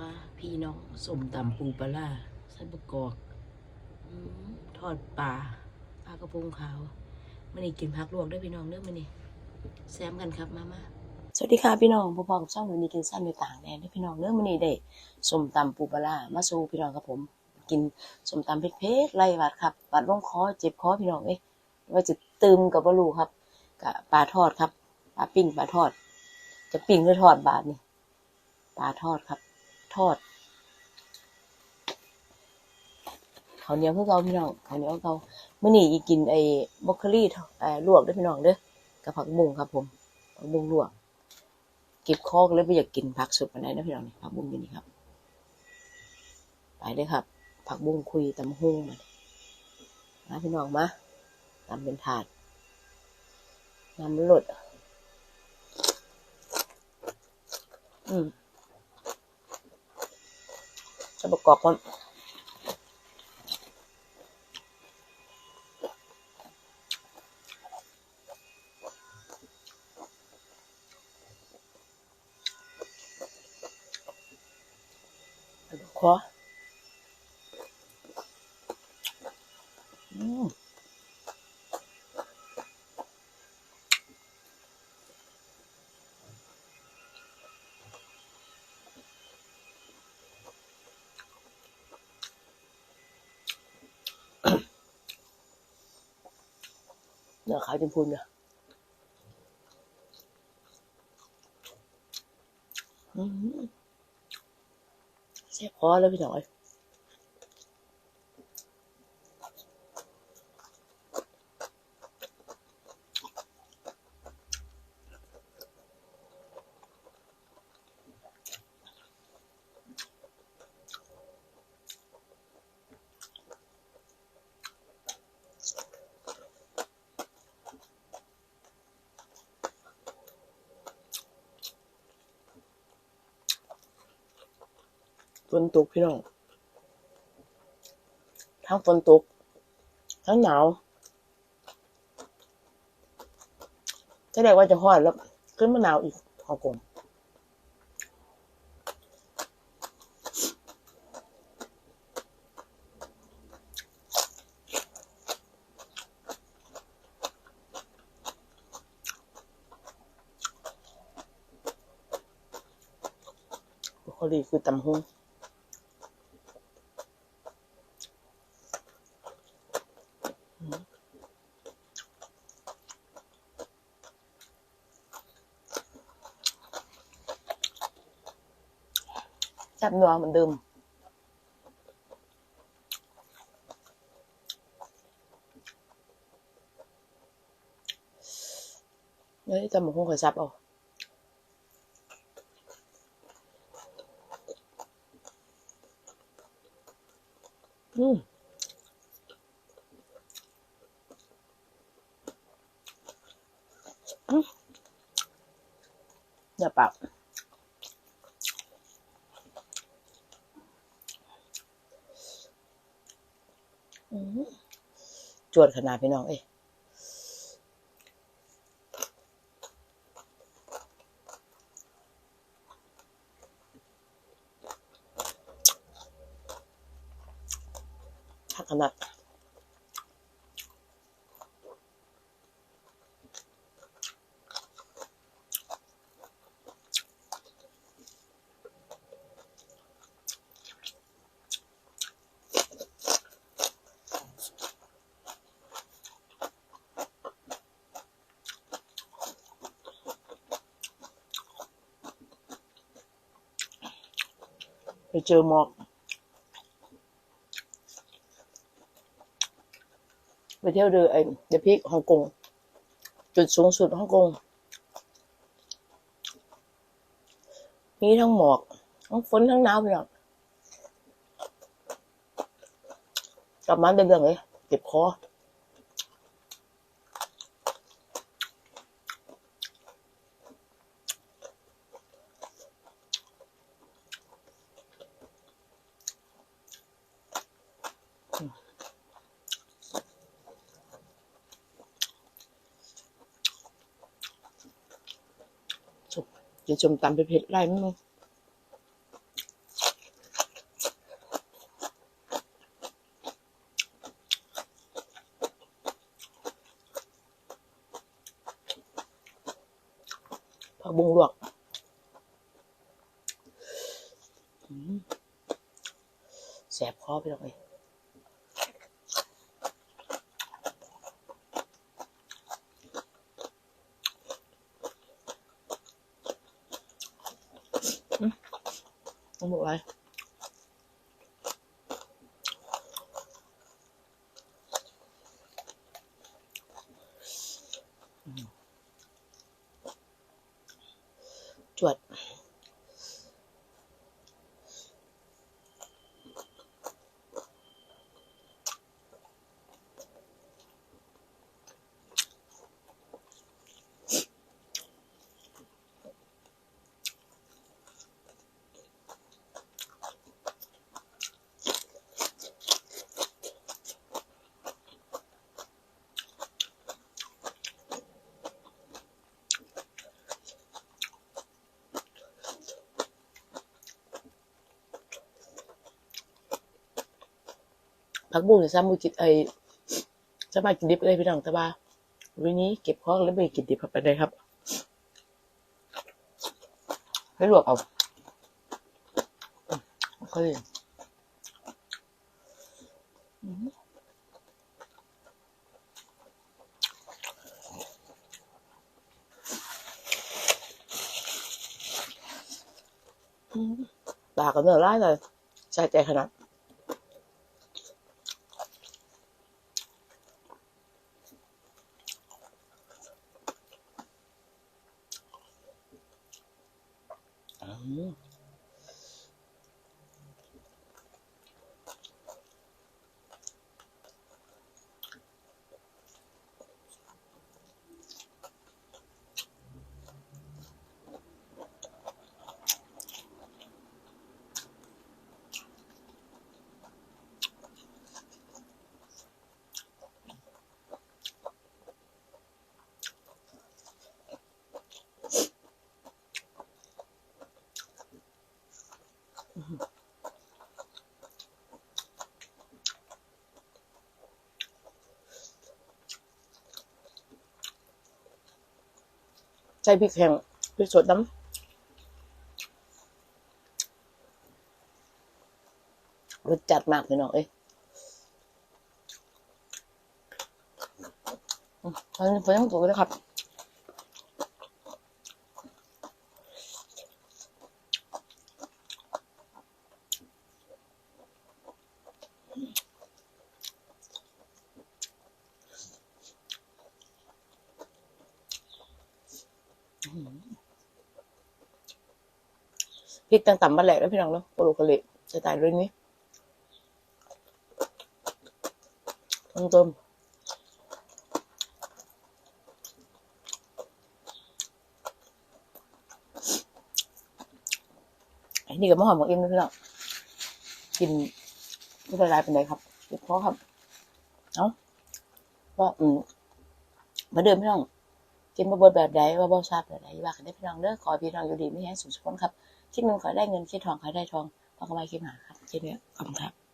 มาพี่น้องสมตำปูปลาร้าใส่บะกอกทอดปลาปลากระพงขาวมันนี่กินผักลวกด้วยพี่น้องเด้อมันนี่แซมกันครับมามาสวัสดีค่ะพี่น้องพบกับช่องหนูนี่กินสั้นในต่างแดนด้อพี่น้องเด้อมันนี่ได้สมตำปูปลาร้ามาสู่พี่น้องครับผม กินสมตำเผ็ดๆไล่หวัดครับหวัดลงคอเจ็บคอพี่น้องเอ้ยว่าจะตืมกับบลูครับกับปลาทอดครับปลาปิ้งปลาทอด จะปิ้งหรือทอดบาทนี่ปลาทอดครับ ทอดข้าวเหนียวคือเก่าพี่น้องข้าวเหนียวคือเมื้อนี้อีกินไอ้บรอกโคลีทอดเอ่ลวกด้อพี่น้องเด้อกับผักบุ้งครับผมผักบุ้งลวกเก็บคอก็เลยบ่อยากกินผักสดปานใดนะพี่น้องนี่ผักบุ้งอยู่นี่ครับ ไปเลยครับ ผักบุ้งคุยตำหุ้งมามาพี่น้องมาตำเป็นถาดน้ำลดอืม จะประกอบมันขอม เนื้อขาวจมพูนเนี่ยอืมแซ่บคอแล้วพี่หน่อย ฝนตกพี่น้องทั้งฝนตก ทั้งหนาวจะได้ว่าจะฮอดแล้ว ขึ้นมาหนาวอีกฮอกงบรอกโคลีคือตำหุ้งแซ่บ นัวเหมือนเดิมเฮ้ยจำหุ้งขอยซับเอาอืมอืมอย่าปากอืม จวดขนาดพี่น้องเอ้ย เจอหมอกไปเที่ยวเรือไอ้เดพิกฮ่องกง จุดสูงสุดฮ่องกง มีทั้งหมอกทั้งฝนทั้งหนาวไปหรอกกลับมาเรื่องเลยเจ็บคอ จะชมตำไปเผ็ดไรไหมมึงผักบุ้งลวกแสบคอไปหน่อย ต้อง ผักบุ้งจะซ้ำมือกินไอสามารถกินดิบเลยพี่น้องแต่ว่าวันนี้เก็บข้อแล้วไม่กินดิบไปเลยครับให้ลวกเอาก็เลยปากับเนื้อร้ายเลยใส่ใจขนาด อืม ใส่พริกแห้งพริกสดน้ำรสจัดมากพี่น้องเอ้ยตอนนี้พอยังตัวเลยครับ พริกต่างๆมาแหลกแล้วพี่น้องเนาะโปรโลกาเลสไตล์เรื่องนี้ต้มต้มไอ้นี่กับมะหอมของเอ็มนะพี่น้องกินไม่ละลายเป็นไรครับเด็ดพอครับ เอ้าว่าอืมมาเดิมพี่น้องกินบะเบิดแบบใดว่าบ่ทราบแบบใดว่ากันได้พี่น้องเด้อขอพี่น้องอยู่ดีไม่แห้งสุขสุขคนครับ คิดเงินขอได้เงินคิดทองขอได้ทองพอกันไปคิดหาครับเช่นนี้ขอบคุณครับ